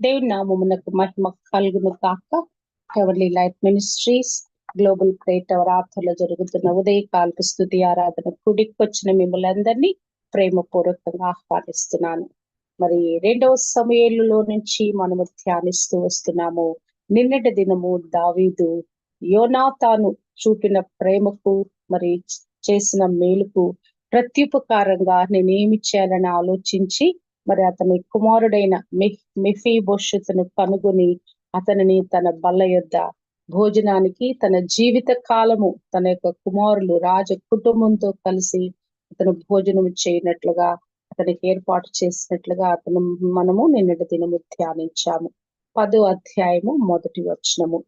దేవుని నామమునకు మహిమ కలుగును కాక హెవర్లీ లైఫ్ మినిస్ట్రీస్ గ్లోబల్ ప్రేట్ ఆరాధనలో జరుగుతున్న ఉదయకాలపు స్థుతి ఆరాధన కుడికొచ్చిన మిమ్మల్ని అందరినీ ప్రేమపూర్వకంగా ఆహ్వానిస్తున్నాను. మరి రెండవ సమయంలో నుంచి మనము ధ్యానిస్తూ వస్తున్నాము. నిన్నటి దినము దావీదు యోనాతాను చూపిన ప్రేమకు మరి చేసిన మేలుకు ప్రత్యుపకారంగా నేనేమి చేయాలని ఆలోచించి మరి అతని కుమారుడైన మిఫీ భవిష్యత్తును కనుగొని అతనిని తన బల్ల యొద్ద భోజనానికి తన జీవిత కాలము తన యొక్క కుమారులు రాజ కుటుంబంతో కలిసి అతను భోజనం చేయనట్లుగా అతనికి ఏర్పాటు చేసినట్లుగా అతను మనము నిన్నటి దినము ధ్యానించాము. పదో అధ్యాయము మొదటి వచనము.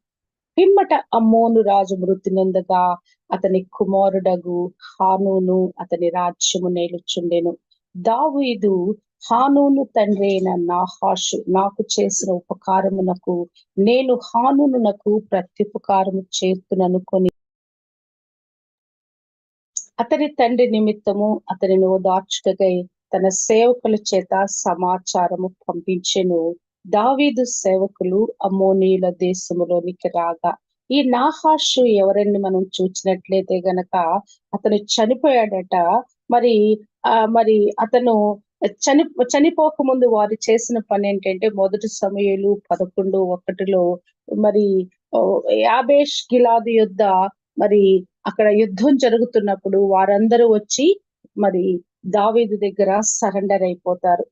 పిమ్మట అమ్మోను రాజు మృతి నొందగా అతని కుమారుడగు హానూను అతని రాజ్యము నేలుచుండెను. దావీదు హానూను తండ్రి అయిన నాహాషు నాకు చేసిన ఉపకారమునకు నేను హానూనునకు ప్రత్యుపకారము చేస్తుననుకొని అతని తండ్రి నిమిత్తము అతనిని ఓదార్చుటకై తన సేవకుల చేత సమాచారము పంపించెను. దావీదు సేవకులు అమ్మోనీయుల దేశములోనికి రాగా ఈ నాహాషు ఎవరని మనం చూసినట్లయితే గనక అతను చనిపోయాడట. మరి ఆ మరి అతను చని చనిపోక ముందు వారు చేసిన పని ఏంటంటే మొదటి సమయాలు పదకొండు ఒకటిలో మరి యాబేష్ గిలాది యుద్ధ మరి అక్కడ యుద్ధం జరుగుతున్నప్పుడు వారందరూ వచ్చి మరి దావీదు దగ్గర సరెండర్ అయిపోతారు.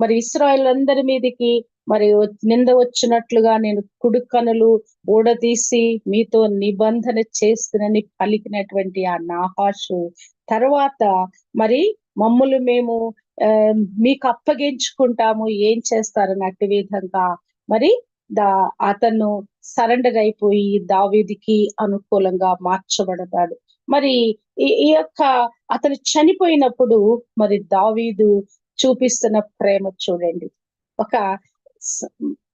మరి ఇస్రాయల్ అందరి మీదకి మరి నింద వచ్చినట్లుగా నేను కుడుకనులు ఊడదీసి మీతో నిబంధన చేస్తునని పలికినటువంటి ఆ నాహాషు. తర్వాత మరి మమ్మల్ని మేము మీకు అప్పగించుకుంటాము ఏం చేస్తారని అట్టి విధంగా. మరి దా అతను సరెండర్ అయిపోయి దావీదికి అనుకూలంగా మార్చబడతాడు. మరి ఈ యొక్క అతను చనిపోయినప్పుడు మరి దావీదు చూపిస్తున్న ప్రేమ చూడండి. ఒక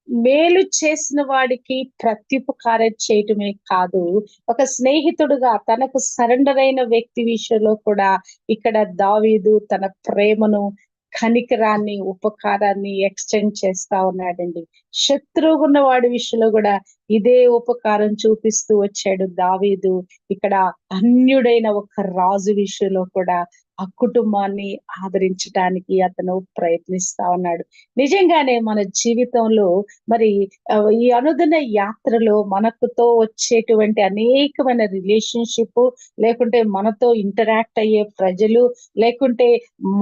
మేలు చేసిన వాడికి ప్రత్యుపకారం చేయటమే కాదు. ఒక స్నేహితుడుగా తనకు సరెండర్ అయిన వ్యక్తి విషయంలో కూడా ఇక్కడ దావీదు తన ప్రేమను కనికరాన్ని ఉపకారాన్ని ఎక్స్టెండ్ చేస్తా ఉన్నాడండి. శత్రువు ఉన్న వాడి విషయంలో కూడా ఇదే ఉపకారం చూపిస్తూ వచ్చాడు దావీదు. ఇక్కడ అన్యుడైన ఒక రాజు విషయంలో కూడా ఆ కుటుంబాన్ని ఆదరించడానికి అతను ప్రయత్నిస్తా ఉన్నాడు. నిజంగానే మన జీవితంలో మరి ఈ అనుదిన యాత్రలో మనకుతో వచ్చేటువంటి అనేకమైన రిలేషన్షిప్ లేకుంటే మనతో ఇంటరాక్ట్ అయ్యే ప్రజలు లేకుంటే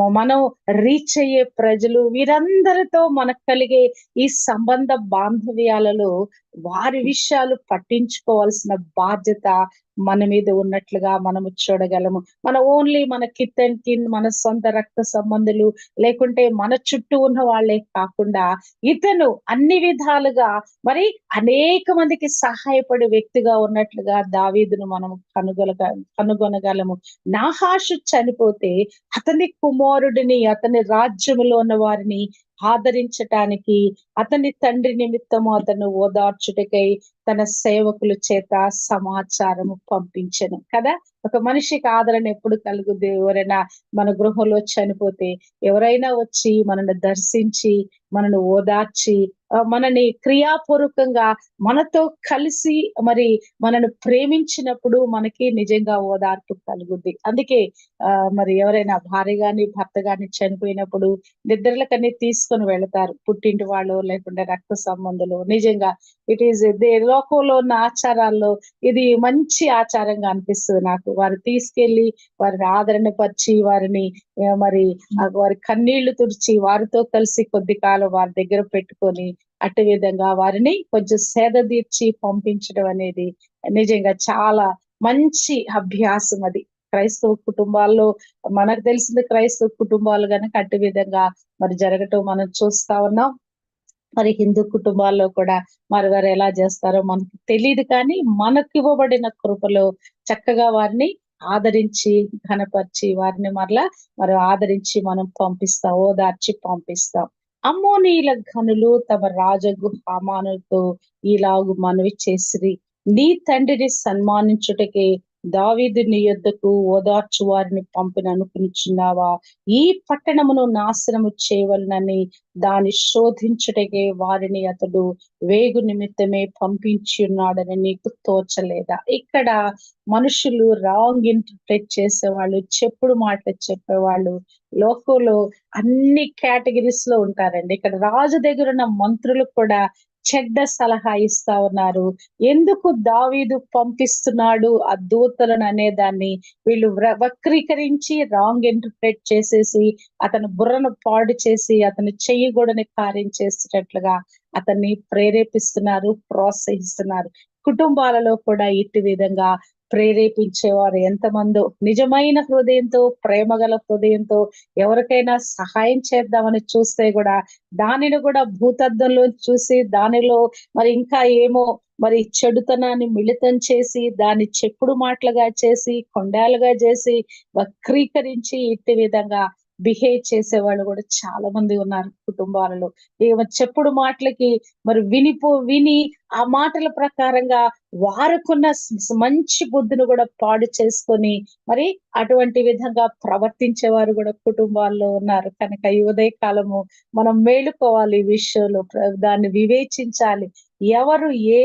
మనం రీచ్ అయ్యే ప్రజలు వీరందరితో మనకు కలిగే ఈ సంబంధ బాంధవ్యాలలో వారి విషయాలు పట్టించుకోవాల్సిన బాధ్యత మన మీద ఉన్నట్లుగా మనము చూడగలము. మన ఓన్లీ మన కిత్ అండ్ కిన్ మన సొంత రక్త సంబంధులు లేకుంటే మన చుట్టూ ఉన్న వాళ్ళే కాకుండా ఇతను అన్ని విధాలుగా మరి అనేక మందికి సహాయపడే వ్యక్తిగా ఉన్నట్లుగా దావీదును మనం కనుగొనగ కనుగొనగలము. నాహాషు చనిపోతే అతని కుమారుడిని అతని రాజ్యములో ఉన్న వారిని ఆదరించటానికి అతని తండ్రి నిమిత్తము అతను ఓదార్చుటకై తన సేవకుల చేత సమాచారము పంపించను. కదా? ఒక మనిషికి ఆదరణ ఎప్పుడు కలుగుద్ది? ఎవరైనా మన గృహంలో చనిపోతే ఎవరైనా వచ్చి మనను దర్శించి మనను ఓదార్చి మనని క్రియాపూర్వకంగా మనతో కలిసి మరి మనను ప్రేమించినప్పుడు మనకి నిజంగా ఓదార్పు కలుగుద్ది. అందుకే ఆ మరి ఎవరైనా భార్య గాని భర్త గాని చనిపోయినప్పుడు నిద్రలకన్నీ తీసుకొని వెళతారు. పుట్టింటి వాళ్ళు లేకుంటే రక్త సంబంధులు. నిజంగా ఇట్ ఈస్ లోకంలో ఉన్న ఆచారాల్లో ఇది మంచి ఆచారంగా అనిపిస్తుంది నాకు. వారు తీసుకెళ్ళి వారిని ఆదరణ పరిచి వారిని మరి వారి కన్నీళ్ళు తుడిచి వారితో కలిసి కొద్ది కాలం వారి దగ్గర పెట్టుకొని అటు విధంగా వారిని కొంచెం సేద తీర్చి పంపించడం అనేది నిజంగా చాలా మంచి అభ్యాసం అది. క్రైస్తవ కుటుంబాల్లో మనకు తెలిసింది క్రైస్తవ కుటుంబాలు కనుక అటు విధంగా మరి జరగటం మనం చూస్తా ఉన్నాం. మరి హిందూ కుటుంబాల్లో కూడా మరి వారు ఎలా చేస్తారో మనకు తెలియదు కానీ మనకు ఇవ్వబడిన కృపలో చక్కగా వారిని ఆదరించి ఘనపరిచి వారిని మరలా మరి ఆదరించి మనం పంపిస్తాం ఓదార్చి పంపిస్తాం. అమ్మోనీల ఘనులు తమ రాజగు హామానులతో ఇలాగు మనవి చేసిరి. నీ తండ్రిని సన్మానించుటకే దావీదు నీ యొద్దకు ఓదార్చు వారిని పంపిన అనుకునిచున్నావా? ఈ పట్టణమును నాశనము చేయవలనని దాన్ని శోధించుటకే వారిని అతడు వేగు నిమిత్తమే పంపించి ఉన్నాడని నీకు తోచలేదా? ఇక్కడ మనుషులు రాంగ్ ఇంటర్ప్రెట్ చేసేవాళ్ళు చెప్పుడు మాటలు చెప్పేవాళ్ళు లోకంలో అన్ని కేటగిరీస్లో ఉంటారండి. ఇక్కడ రాజు దగ్గర ఉన్న మంత్రులు కూడా చెడ్డ సలహా ఇస్తా ఉన్నారు. ఎందుకు దావీదు పంపిస్తున్నాడు ఆ దూతలను అనే దాన్ని వీళ్ళు వ్ర- వక్రీకరించి రాంగ్ ఇంటర్ప్రెట్ చేసేసి అతను బుర్రను పాడు చేసి అతను చెయ్యకూడని కార్యం చేస్తున్నట్లుగా అతన్ని ప్రేరేపిస్తున్నారు ప్రోత్సహిస్తున్నారు. కుటుంబాలలో కూడా ఇటు విధంగా ప్రేరేపించేవారు ఎంతమందో. నిజమైన హృదయంతో ప్రేమ గల హృదయంతో ఎవరికైనా సహాయం చేద్దామని చూస్తే కూడా దానిని కూడా భూతద్దంలో చూసి దానిలో మరి ఇంకా ఏమో మరి చెడుతనాన్ని మిళితం చేసి దాన్ని చెప్పుడు మాటలుగా చేసి కొండాలుగా చేసి వక్రీకరించి ఇట్టి విధంగా బిహేవ్ చేసే వాళ్ళు కూడా చాలా మంది ఉన్నారు కుటుంబాలలో. ఇక చెప్పుడు మాటలకి మరి వినిపో విని ఆ మాటల ప్రకారంగా వారుకున్న మంచి బుద్ధిని కూడా పాడు చేసుకొని మరి అటువంటి విధంగా ప్రవర్తించే వారు కూడా కుటుంబాల్లో ఉన్నారు. కనుక ఈ ఉదయ కాలము మనం మేలుకోవాలి ఈ విషయంలో దాన్ని వివేచించాలి. ఎవరు ఏ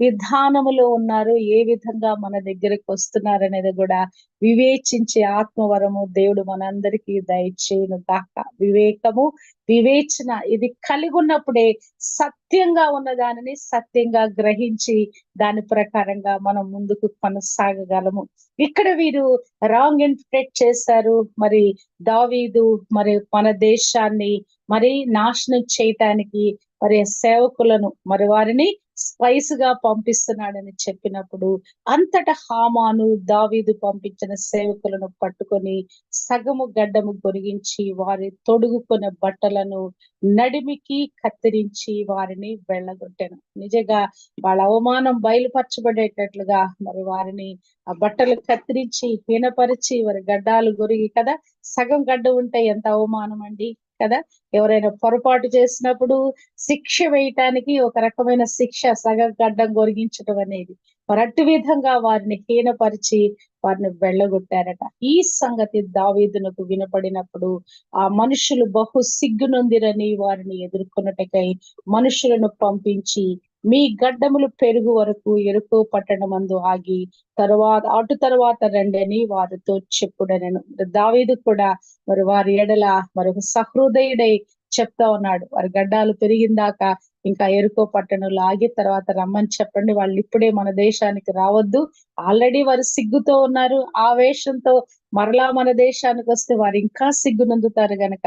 విధానములో ఉన్నారు ఏ విధంగా మన దగ్గరకు వస్తున్నారు అనేది కూడా వివేచించే ఆత్మవరము దేవుడు మనందరికీ దయచేయను కాక వివేకము వివేచన ఇది కలిగి ఉన్నప్పుడే సత్యంగా ఉన్న దానిని సత్యంగా గ్రహించి దాని ప్రకారంగా మనం ముందుకు కొనసాగగలము. ఇక్కడ వీరు రాంగ్ ఇంటర్ప్రెట్ చేశారు. మరి దావీదు మరి మన దేశాన్ని మరి నాశనం చేయటానికి మరి సేవకులను మరి వారిని స్పైస్గా పంపిస్తున్నాడని చెప్పినప్పుడు అంతటా హామాను దావీదు పంపించిన సేవకులను పట్టుకొని సగము గడ్డము గొరిగించి వారి తొడుగుకున్న బట్టలను నడిమికి కత్తిరించి వారిని వెళ్ళగొట్టాను. నిజంగా వాళ్ళ అవమానం బయలుపరచబడేటట్లుగా మరి వారిని ఆ బట్టలు కత్తిరించి హీనపరిచి వారి గడ్డాలు గొరిగి కదా సగం గడ్డ ఉంటే ఎంత అవమానం అండి కదా? ఎవరైనా పొరపాటు చేసినప్పుడు శిక్ష వేయటానికి ఒక రకమైన శిక్ష సగం గడ్డం గొరిగించడం అనేది. మరట్టు విధంగా వారిని హీనపరిచి వారిని వెళ్ళగొట్టారట. ఈ సంగతి దావీదునకు వినపడినప్పుడు ఆ మనుషులు బహు సిగ్గునొందిరని వారిని ఎదుర్కొన్నటకై మనుషులను పంపించి మీ గడ్డములు పెరుగు వరకు ఎరుకో పట్టణమందు ఆగి తరువాత అటు తర్వాత రండని వారితో చెప్పుడనను. దావీదు కూడా మరి వారి ఎడల మరి ఒక సహృదయుడై చెప్తా ఉన్నాడు. వారి గడ్డాలు పెరిగిందాక ఇంకా ఎరుకో పట్టణంలో ఆగి తర్వాత రమ్మని చెప్పండి. వాళ్ళు ఇప్పుడే మన దేశానికి రావద్దు. ఆల్రెడీ వారు సిగ్గుతో ఉన్నారు. ఆవేశంతో మరలా మన దేశానికి వస్తే వారు ఇంకా సిగ్గు నందుతారు గనక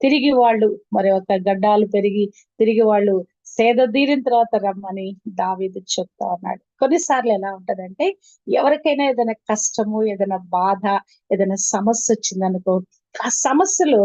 తిరిగి వాళ్ళు మరి ఒక గడ్డాలు పెరిగి తిరిగి వాళ్ళు సేద తీరిన తర్వాత రమ్మని దావీదు చెప్తా ఉన్నాడు. కొన్నిసార్లు ఎలా ఉంటదంటే ఎవరికైనా ఏదైనా కష్టము ఏదైనా బాధ ఏదైనా సమస్య వచ్చిందనుకో ఆ సమస్యలో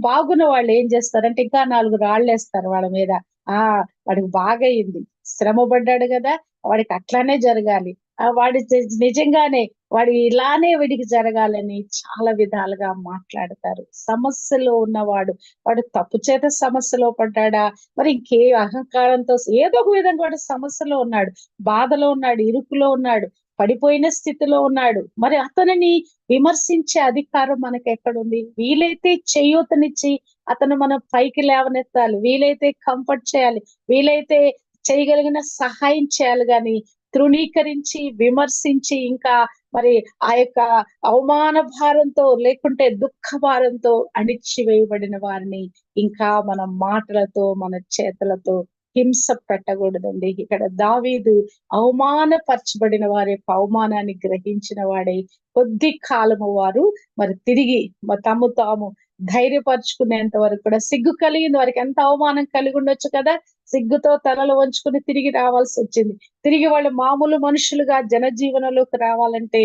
బాగున్న వాళ్ళు ఏం చేస్తారంటే ఇంకా నాలుగు రాళ్ళు వేస్తారు వాళ్ళ మీద. ఆ వాడికి బాగయింది. శ్రమ పడ్డాడు కదా వాడికి అట్లానే జరగాలి. ఆ వాడి నిజంగానే వాడు ఇలానే వీడికి జరగాలని చాలా విధాలుగా మాట్లాడతారు. సమస్యలో ఉన్నవాడు వాడు తప్పు చేత సమస్యలో పడ్డాడా మరి ఇంకే అహంకారంతో ఏదో ఒక విధంగా వాడు సమస్యలో ఉన్నాడు బాధలో ఉన్నాడు ఇరుకులో ఉన్నాడు పడిపోయిన స్థితిలో ఉన్నాడు. మరి అతనిని విమర్శించే అధికారం మనకి ఎక్కడుంది వీలైతే చేయూతనిచ్చి అతను మనం పైకి లేవనెత్తాలి. వీలైతే కంఫర్ట్ చేయాలి. వీలైతే చేయగలిగిన సహాయం చేయాలి గాని తృణీకరించి విమర్శించి ఇంకా మరి ఆ యొక్క అవమాన భారంతో లేకుంటే దుఃఖ భారంతో అణిచివేయబడిన వారిని ఇంకా మన మాటలతో మన చేతులతో హింస పెట్టకూడదండి. ఇక్కడ దావీదు అవమానపరచబడిన వారి యొక్క అవమానాన్ని గ్రహించిన వాడే కొద్ది కాలము వారు మరి తిరిగి మ- తాము ధైర్యపరుచుకునేంత వరకు కూడా సిగ్గు కలిగింది వారికి ఎంత అవమానం కలిగి ఉండొచ్చు కదా? సిగ్గుతో తలలు వంచుకుని తిరిగి రావాల్సి వచ్చింది. తిరిగి వాళ్ళు మామూలు మనుషులుగా జనజీవనంలోకి రావాలంటే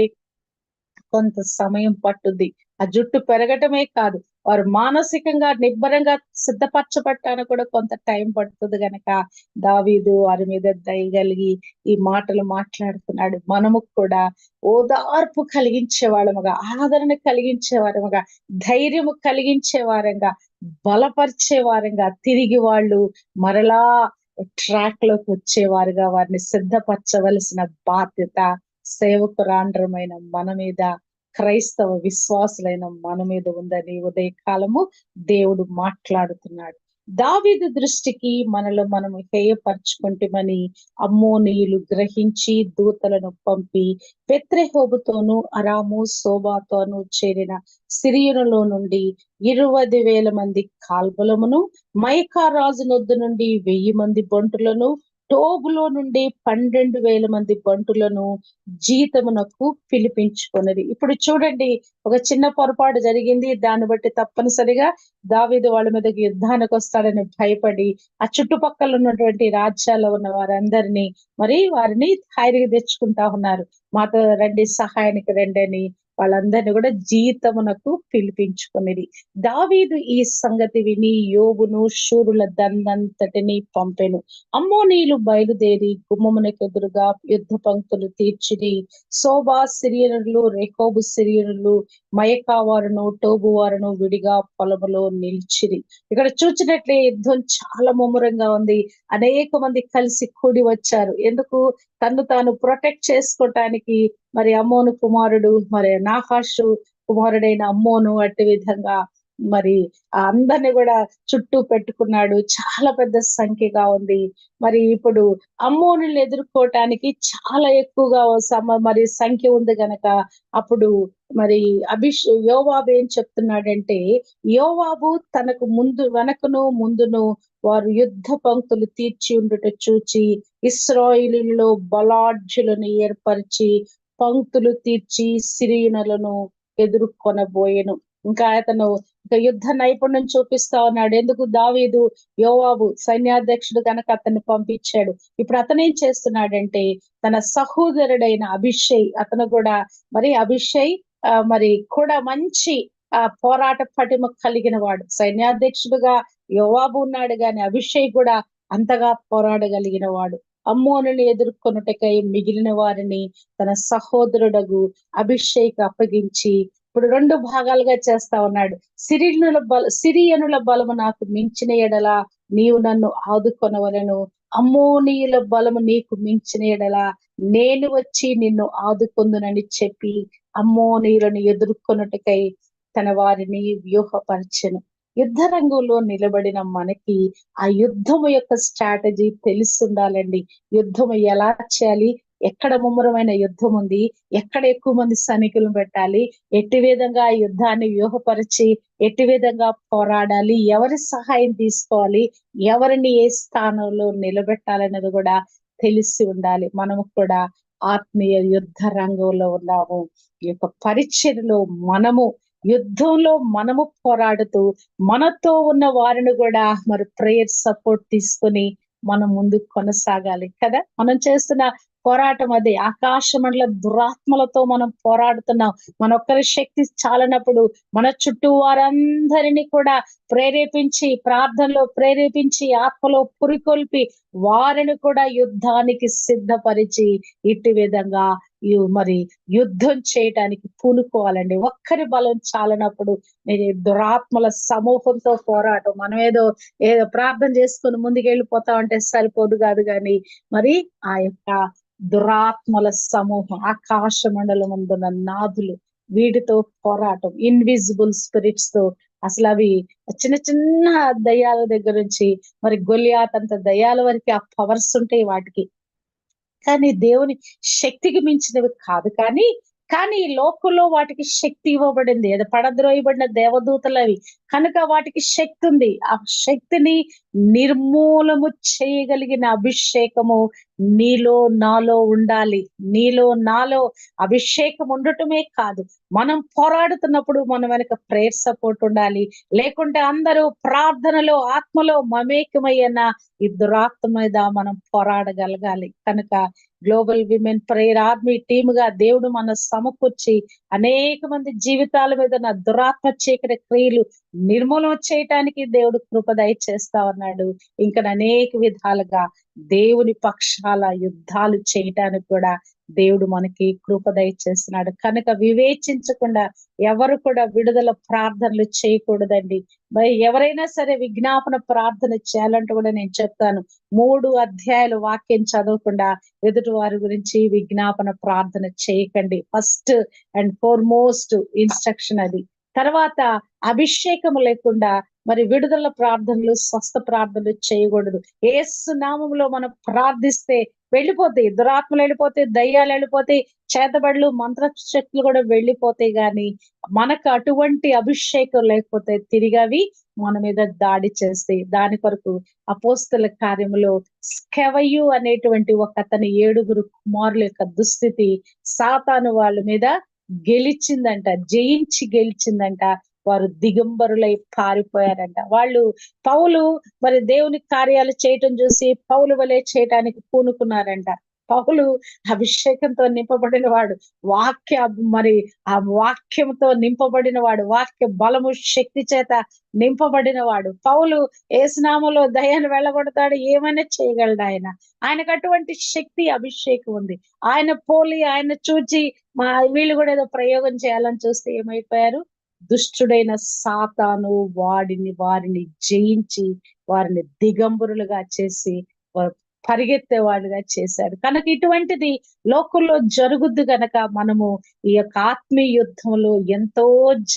కొంత సమయం పట్టుద్ది. ఆ జుట్టు పెరగటమే కాదు వారు మానసికంగా నిబ్బరంగా సిద్ధపరచబట్టానికి కూడా కొంత టైం పడుతుంది గనక దావీదు వారి మీద దయగలిగి ఈ మాటలు మాట్లాడుతున్నాడు. మనము కూడా ఓదార్పు కలిగించే వాళ్ళముగా ఆదరణ కలిగించే వారముగా ధైర్యము కలిగించే వారంగా బలపరిచే వారంగా తిరిగి వాళ్ళు మరలా ట్రాక్లోకి వచ్చేవారుగా వారిని సిద్ధపరచవలసిన బాధ్యత సేవకురాండ్రమైన మన మీద క్రైస్తవ విశ్వాసులైన మన మీద ఉందని ఉదయకాలము దేవుడు మాట్లాడుతున్నాడు. దావీదు దృష్టికి మనలో మనం హేయపరచుకుంటామని అమ్మోనీయులు గ్రహించి దూతలను పంపి పెత్రెహోబుతోను అరాము శోభాతోనూ చేరిన సిరియునులో నుండి ఇరవై వేల మంది కాల్బలమును మైకా రాజు నొద్దు నుండి వెయ్యి మంది బంటులను టోగులో నుండి పన్నెండు వేల మంది బంటులను జీతమునకు పిలిపించుకున్నది ఇప్పుడు చూడండి ఒక చిన్న పొరపాటు జరిగింది. దాన్ని బట్టి తప్పనిసరిగా దావీదు వాళ్ళ మీదకి యుద్ధానికి వస్తాడని భయపడి ఆ చుట్టుపక్కల ఉన్నటువంటి రాజ్యాల్లో ఉన్న వారందరినీ మరి వారిని ధైర్యం తెచ్చుకుంటా ఉన్నారు. మాతో రండి సహాయానికి రండి అని వాళ్ళందరినీ కూడా జీతమునకు పిలిపించుకునేది దావీదు ఈ సంగతి విని యోగును శూరుల దండంతటిని పంపెను. అమ్మోనీలు బయలుదేరి గుమ్మమునకు ఎదురుగా యుద్ధ పంక్తులు తీర్చిని శోభా సిరియనులు రేకోబు సిరియనులు మయకా వారును టోబు విడిగా పొలములో నిలిచిరి. ఇక్కడ చూసినట్లే యుద్ధం చాలా ముమ్మరంగా ఉంది. అనేక మంది కలిసి కూడి వచ్చారు. ఎందుకు? తను తాను ప్రొటెక్ట్ చేసుకోవటానికి మరి అమ్మోను కుమారుడు మరి నాహాషు కుమారుడైన అమ్మోను అట్టి విధంగా మరి అందరిని కూడా చుట్టూ పెట్టుకున్నాడు. చాలా పెద్ద సంఖ్యగా ఉంది. మరి ఇప్పుడు అమ్మోనులు ఎదుర్కోవటానికి చాలా ఎక్కువగా సమ మరి సంఖ్య ఉంది గనక అప్పుడు మరి అభిష్ యోవాబు ఏం చెప్తున్నాడంటే యోవాబు తనకు ముందు వెనకను ముందును వారు యుద్ధ పంక్తులు తీర్చి ఉండుట చూచి ఇస్రాయిలీలో బలాఢ్యులను ఏర్పరిచి పంక్తులు తీర్చి సిరియనులను ఎదుర్కొనబోయేను. ఇంకా అతను ఇంకా యుద్ధ నైపుణ్యం చూపిస్తా ఉన్నాడు. ఎందుకు? దావీదు యోవాబు సైన్యాధ్యక్షుడు కనుక అతన్ని పంపించాడు. ఇప్పుడు అతను ఏం చేస్తున్నాడంటే తన సహోదరుడైన అభిషయ్ అతను కూడా మరి అభిషయ్ మరి కూడా మంచి ఆ పోరాట పటిమ కలిగిన వాడు. సైన్యాధ్యక్షుడుగా యోవాబు ఉన్నాడు కానీ అభిషయ్ కూడా అంతగా పోరాడగలిగిన వాడు. అమ్మోనుని ఎదుర్కొనుటకై మిగిలిన వారిని తన సహోదరుడగు అభిషేక్ అప్పగించి ఇప్పుడు రెండు భాగాలుగా చేస్తా ఉన్నాడు. సిరియనుల బల సిరియనుల బలము నాకు మించిన ఎడల నీవు నన్ను ఆదుకొనవలను. అమ్మోనీయుల బలము నీకు మించిన ఎడల నేను వచ్చి నిన్ను ఆదుకొందునని చెప్పి అమ్మోనీయులను ఎదుర్కొనుటకై తన వారిని వ్యూహపరచను. యుద్ధ రంగంలో నిలబడిన మనకి ఆ యుద్ధము యొక్క స్ట్రాటజీ తెలుస్తుండాలండి. యుద్ధము ఎలా చేయాలి? ఎక్కడ ముమ్మరమైన యుద్ధం ఉంది? ఎక్కడ ఎక్కువ మంది సైనికులను పెట్టాలి? ఎట్టి విధంగా ఆ యుద్ధాన్ని వ్యూహపరిచి ఎట్టి విధంగా పోరాడాలి? ఎవరి సహాయం తీసుకోవాలి? ఎవరిని ఏ స్థానంలో నిలబెట్టాలన్నది కూడా తెలిసి ఉండాలి. మనము కూడా ఆత్మీయ యుద్ధ రంగంలో ఉన్నాము. ఈ యొక్క పరిచయలో మనము యుద్ధంలో మనము పోరాడుతూ మనతో ఉన్న వారిని కూడా మరి ప్రేయర్ సపోర్ట్ తీసుకొని మనం ముందు కొనసాగాలి కదా? మనం చేస్తున్న పోరాటం అదే. ఆకాశ మండల దురాత్మలతో మనం పోరాడుతున్నాం. మన ఒక్కరి శక్తి చాలనప్పుడు మన చుట్టూ వారందరినీ కూడా ప్రేరేపించి ప్రార్థనలో ప్రేరేపించి ఆత్మలో పురికొల్పి వారిని కూడా యుద్ధానికి సిద్ధపరిచి ఇట్టి విధంగా మరి యుద్ధం చేయటానికి పూనుకోవాలండి. ఒక్కరి బలం చాలనప్పుడు నేను దురాత్మల సమూహంతో పోరాటం మనం ఏదో ఏదో ప్రార్థన చేసుకుని ముందుకు వెళ్ళిపోతా ఉంటే సరిపోదు కాదు కానీ మరి ఆ యొక్క దురాత్మల సమూహం ఆకాశ మండలం అందున్న నాదులు వీటితో పోరాటం ఇన్విజిబుల్ స్పిరిట్స్తో అసలు అవి చిన్న చిన్న దయ్యాల దగ్గర నుంచి మరి గొలియాత్ అంత దయ్యాల వరకు ఆ పవర్స్ ఉంటాయి వాటికి. కానీ దేవుని శక్తికి మించినవి కాదు. కానీ కానీ ఈ లోకంలో వాటికి శక్తి ఇవ్వబడింది. అది పడద్రోయబడిన దేవదూతలు అవి. కనుక వాటికి శక్తి ఉంది. ఆ శక్తిని నిర్మూలము చేయగలిగిన అభిషేకము నీలో నాలో ఉండాలి. నీలో నాలో అభిషేకం ఉండటమే కాదు. మనం పోరాడుతున్నప్పుడు మన వెనక ప్రేయర్ సపోర్ట్ ఉండాలి. లేకుంటే అందరూ ప్రార్థనలో ఆత్మలో మమేకమయ్యన ఈ దురాత్మ మీద మనం పోరాడగలగాలి. కనుక గ్లోబల్ విమెన్ ప్రేయర్ ఆర్మీ టీమ్గా దేవుడు మన సమకూర్చి అనేక మంది జీవితాల మీద నా దురాత్మ చీకటి క్రియలు నిర్మూలన చేయటానికి దేవుడు కృప దయచేస్తా ఉన్నాడు. ఇంకా అనేక విధాలుగా దేవుని పక్షాల యుద్ధాలు చేయటానికి కూడా దేవుడు మనకి కృప దయచేస్తున్నాడు. కనుక వివేచించకుండా ఎవరు కూడా విడుదల ప్రార్థనలు చేయకూడదండి. మరి ఎవరైనా సరే విజ్ఞాపన ప్రార్థన చేయాలంటే కూడా నేను చెప్తాను. మూడు అధ్యాయులు వాక్యం చదవకుండా ఎదుటి వారి గురించి విజ్ఞాపన ప్రార్థన చేయకండి. ఫస్ట్ అండ్ ఫోర్మోస్ట్ ఇన్స్ట్రక్షన్ అది. తర్వాత అభిషేకం లేకుండా మరి విడుదల ప్రార్థనలు స్వస్థ ప్రార్థనలు చేయకూడదు. ఏసు నామంలో మనం ప్రార్థిస్తే వెళ్ళిపోతాయి. దురాత్మలు వెళ్ళిపోతాయి దయ్యాలు వెళ్ళిపోతాయి చేతబడులు మంత్రశక్తులు కూడా వెళ్ళిపోతాయి కానీ మనకు అటువంటి అభిషేకం లేకపోతే తిరిగి అవి మన మీద దాడి చేస్తాయి. దాని కొరకు అపోస్తుల కార్యములో స్కెవయు అనేటువంటి ఒక అతని ఏడుగురు కుమారుల యొక్క దుస్థితి సాతాను వాళ్ళ మీద గెలిచిందంట జయించి గెలిచిందంట వారు దిగంబరులై పారిపోయారంట. వాళ్ళు పౌలు మరి దేవుని కార్యాలు చేయటం చూసి పౌలు వలె చేయటానికి పూనుకున్నారంట. పౌలు అభిషేకంతో నింపబడిన వాడు వాక్య మరి ఆ వాక్యంతో నింపబడిన వాడు వాక్య బలము శక్తి చేత నింపబడిన వాడు పౌలు ఏసునామలో దయాన్ని వెళ్ళగొడతాడు ఏమైనా చేయగలడు ఆయన. ఆయనకు అటువంటి శక్తి అభిషేకం ఉంది. ఆయన పోలి ఆయన చూచి మా వీళ్ళు కూడా ఏదో ప్రయోగం చేయాలని చూస్తే ఏమైపోయారు? దుష్టుడైన సాతాను వాడిని వారిని జయించి వారిని దిగంబరులుగా చేసి పరిగెత్తే వాడుగా చేశారు. కనుక ఇటువంటిది లోకంలో జరుగుద్ది గనక మనము ఈ యొక్క ఆత్మీయ యుద్ధంలో ఎంతో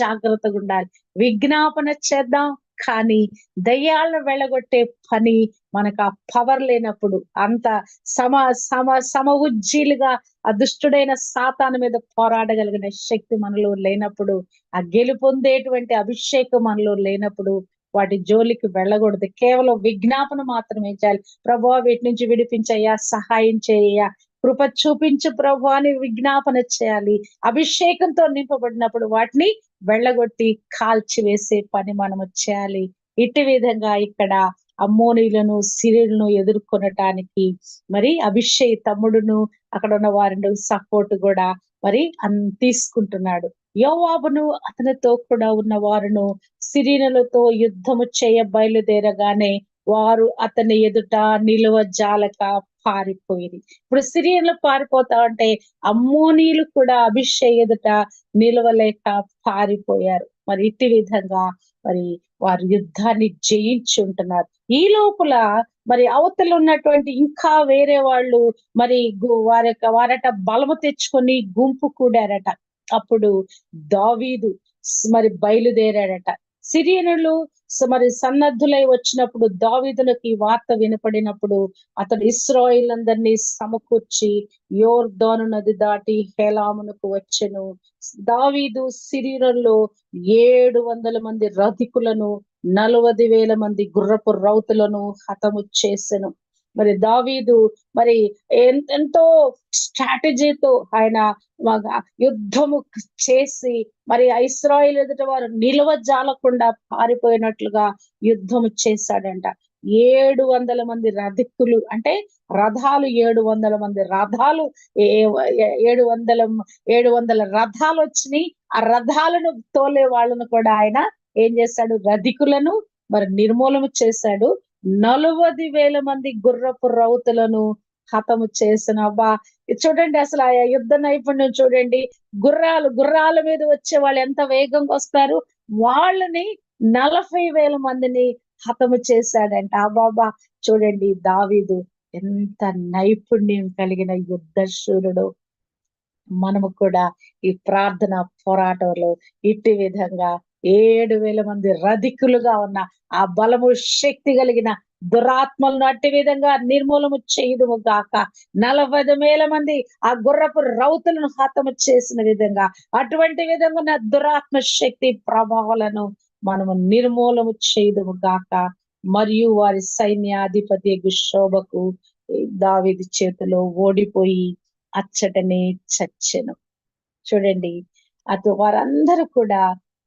జాగ్రత్తగా ఉండాలి. విజ్ఞాపన చేద్దాం కానీ దయ్యాలను వెళ్ళగొట్టే పని మనకు ఆ పవర్ లేనప్పుడు అంత సమ సమ సమ ఉజ్జీలుగా అదుష్టుడైన సాతాను మీద పోరాడగలిగిన శక్తి మనలో లేనప్పుడు ఆ గెలుపొందేటువంటి అభిషేకం మనలో లేనప్పుడు వాటి జోలికి వెళ్ళకూడదు. కేవలం విజ్ఞాపన మాత్రమే చేయాలి. ప్రభు వీటి నుంచి విడిపించయ్యా సహాయం చేయ్యా కృప చూపించు ప్రభు అని విజ్ఞాపన చేయాలి. అభిషేకంతో నింపబడినప్పుడు వాటిని వెళ్ళగొట్టి కాల్చి వేసే పని మనము చేయాలి. ఇటు విధంగా ఇక్కడ అమ్మోనీలను సిరిలను ఎదుర్కొనటానికి మరి అభిషేక్ తమ్ముడును అక్కడ ఉన్న వారిని సపోర్ట్ కూడా మరి అన్ తీసుకుంటున్నాడు. యోవాబును అతనితో కూడా ఉన్న వారును సిరీనులతో యుద్ధము చేయ బయలుదేరగానే వారు అతని ఎదుట నిలువ జాలక పారిపోయింది ఇప్పుడు సిరియన్లు పారిపోతా ఉంటే అమ్మోనీలు కూడా అభిషేక్ ఎదుట నిలవలేక పారిపోయారు. మరి ఇట్టి విధంగా మరి వారు యుద్ధాన్ని జయించి ఉంటున్నారు ఈ లోపల మరి అవతలు ఉన్నటువంటి ఇంకా వేరే వాళ్ళు మరి వారి యొక్క వారట బలము తెచ్చుకొని గుంపు కూడారట. అప్పుడు దావీదు మరి బయలుదేరాడట. సిరియనులు మరి సన్నద్ధులై వచ్చినప్పుడు దావీదులకి వార్త వినపడినప్పుడు అతడు ఇస్రాయిల్ అందరినీ సమకూర్చి యోర్దాను నది దాటి హేలామునకు వచ్చెను. దావీదు సిరియనుల్లో ఏడు వందల మంది రధికులను నలవది వేల మంది గుర్రపు రౌతులను హతము చేసెను. మరి దావీదు మరి ఎంతో స్ట్రాటజీతో ఆయన యుద్ధము చేసి మరి ఇస్రాయిల్ ఎదుట వారు నిలవ జాలకుండా పారిపోయినట్లుగా యుద్ధము చేశాడంట. ఏడు వందల మంది రధికులు అంటే రథాలు ఏడు వందల మంది రథాలు ఏ- ఏడు వందల ఏడు వందల రథాలు వచ్చినాయి. ఆ రథాలను తోలే వాళ్ళను కూడా ఆయన ఏం చేశాడు? రధికులను మరి నిర్మూలన చేశాడు. నలువది వేల మంది గుర్రపు రౌతులను హతము చేసిన అబ్బా. ఇది చూడండి అసలు ఆ యుద్ధ నైపుణ్యం చూడండి. గుర్రాలు గుర్రాల మీద వచ్చే వాళ్ళు ఎంత వేగంగా వస్తారు? వాళ్ళని నలభై వేల మందిని హతము చేశాడంట. అబాబా చూడండి దావీదు ఎంత నైపుణ్యం కలిగిన యుద్ధ శూరుడు మనము కూడా ఈ ప్రార్థన పోరాటంలో ఇట్టి విధంగా ఏడు వేల మంది రధికులుగా ఉన్న ఆ బలము శక్తి కలిగిన దురాత్మలను అట్టి విధంగా నిర్మూలము చేయుదుము గాక. నలభై వేల మంది ఆ గుర్రపు రౌతులను హతము చేసిన విధంగా అటువంటి విధంగా ఉన్న దురాత్మ శక్తి ప్రభావాలను మనము నిర్మూలము చేయుదుము గాక. మరియు వారి సైన్యాధిపతి శోభకు దావిది చేతిలో ఓడిపోయి అచ్చటనే చచ్చెను. చూడండి అటు వారందరూ కూడా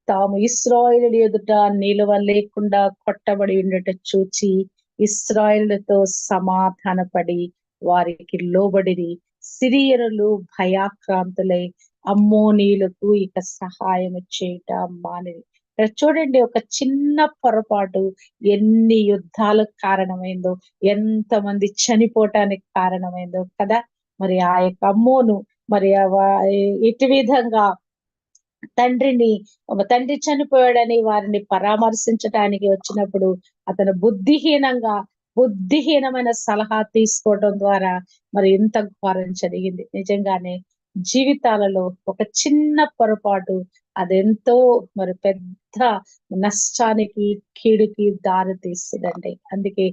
తాము ఇస్రాయిలు ఎదుట నిలువ లేకుండా కొట్టబడి ఉండట చూచి ఇస్రాయిలతో సమాధానపడి వారికి లోబడిరి. సిరియనులు భయాక్రాంతులై అమ్మోనీలకు ఇక సహాయం చేయట మానిరి. ఇక్కడ చూడండి ఒక చిన్న పొరపాటు ఎన్ని యుద్ధాలకు కారణమైందో ఎంతమంది చనిపోవటానికి కారణమైందో కదా. మరి ఆ యొక్క అమ్మోను మరి ఇటు విధంగా తండ్రిని తండ్రి చనిపోయాడని వారిని పరామర్శించటానికి వచ్చినప్పుడు అతను బుద్ధిహీనంగా బుద్ధిహీనమైన సలహా తీసుకోవడం ద్వారా మరి ఇంత ఘోరం జరిగింది. నిజంగానే జీవితాలలో ఒక చిన్న పొరపాటు అదెంతో మరి పెద్ద నష్టానికి కీడుకి దారి తీస్తుందండి. అందుకే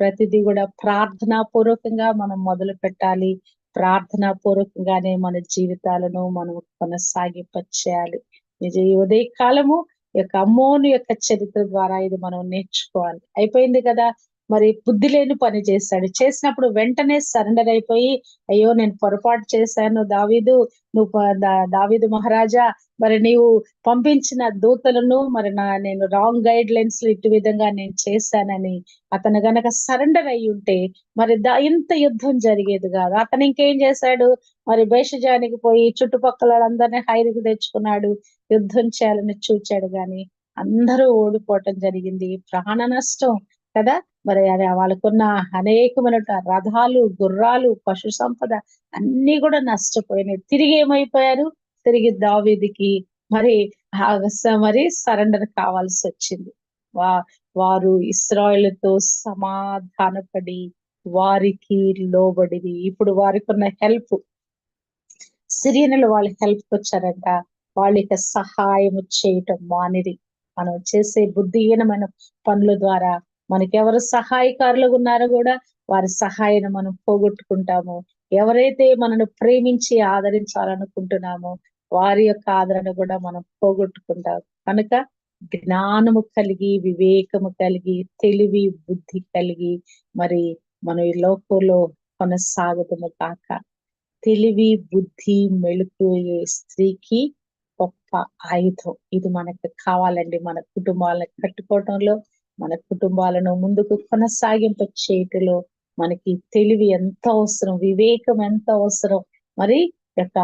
ప్రతిదీ కూడా ప్రార్థనా పూర్వకంగా మనం మొదలు పెట్టాలి ప్రార్థనా పూర్వకంగానే మన జీవితాలను మనం కొనసాగింపచేయాలి. నిజ ఈ ఉదయ కాలము యొక్క అమ్మోను యొక్క చరిత్ర ద్వారా ఇది మనం నేర్చుకోవాలి. అయిపోయింది కదా? మరి బుద్ధి లేని పని చేశాడు చేసినప్పుడు వెంటనే సరెండర్ అయిపోయి అయ్యో నేను పొరపాటు చేశాను దావీదు నువ్వు దావీదు మహారాజా మరి నీవు పంపించిన దూతలను మరి నా నేను రాంగ్ గైడ్ లైన్స్ ఇటు విధంగా నేను చేశానని అతను గనక సరెండర్ అయి ఉంటే మరి ఇంత యుద్ధం జరిగేది కాదు. అతను ఇంకేం చేశాడు? మరి భేషజానికి పోయి చుట్టుపక్కల అందరినీ హైరికి తెచ్చుకున్నాడు యుద్ధం చేయాలని చూచాడు. గాని అందరూ ఓడిపోవటం జరిగింది. ప్రాణ నష్టం కదా? మరి వాళ్ళకున్న అనేకమైన రథాలు గుర్రాలు పశు సంపద అన్ని కూడా నష్టపోయినాయి. తిరిగి ఏమైపోయారు? తిరిగి దావీదికి మరి మరి సరెండర్ కావాల్సి వచ్చింది. వా వారు ఇస్రాయలతో సమాధానపడి వారికి లోబడిది ఇప్పుడు వారికి ఉన్న హెల్ప్ సిరియన్లు వాళ్ళ హెల్ప్ వచ్చారంట. వాళ్ళకి సహాయం చేయటం మానిది మనం చేసే బుద్ధిహీనమైన పనుల ద్వారా మనకెవరు సహాయకారులు ఉన్నారో కూడా వారి సహాయాన్ని మనం పోగొట్టుకుంటాము. ఎవరైతే మనను ప్రేమించి ఆదరించాలనుకుంటున్నామో వారి యొక్క ఆదరణ కూడా మనం పోగొట్టుకుంటాం. కనుక జ్ఞానము కలిగి వివేకము కలిగి తెలివి బుద్ధి కలిగి మరి మనం ఈ లోకంలో కొనసాగుతున్న కాక తెలివి బుద్ధి మెళుకు స్త్రీకి గొప్ప ఆయుధం. ఇది మనకు కావాలండి. మన కుటుంబాలను కట్టుకోవటంలో మన కుటుంబాలను ముందుకు కొనసాగింప చేయటలో మనకి తెలివి ఎంత అవసరం వివేకం ఎంత అవసరం మరి యొక్క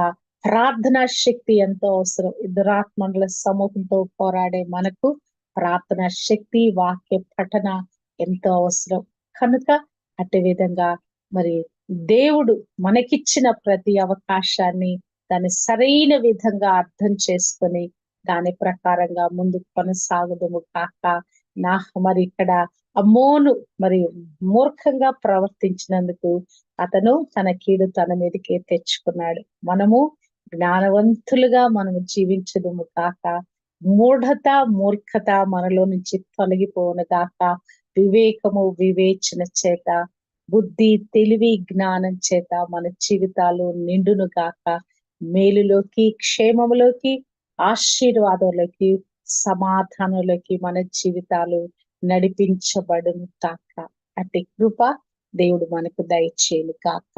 ప్రార్థనా శక్తి ఎంతో అవసరం. ఇద్దరాత్మల సమూహంతో పోరాడే మనకు ప్రార్థనా శక్తి వాక్య పఠన ఎంతో అవసరం. కనుక అటు విధంగా మరి దేవుడు మనకిచ్చిన ప్రతి అవకాశాన్ని దాన్ని సరైన విధంగా అర్థం చేసుకొని దాని ప్రకారంగా ముందు కొనసాగుదము కాక నా మరి ఇక్కడ అమ్మోను మరి మూర్ఖంగా ప్రవర్తించినందుకు అతను తన కీడు తన మీదకే తెచ్చుకున్నాడు. మనము జ్ఞానవంతులుగా మనము జీవించదుము కాక మూఢత మూర్ఖత మనలో నుంచి తొలగిపోను కాక వివేకము వివేచన చేత బుద్ధి తెలివి జ్ఞానం చేత మన జీవితాలు నిండును గాక మేలులోకి క్షేమములోకి ఆశీర్వాదంలోకి సమాధానంలోకి మన జీవితాలు నడిపించబడును కాక. అటు కృప దేవుడు మనకు దయచేయను కాక.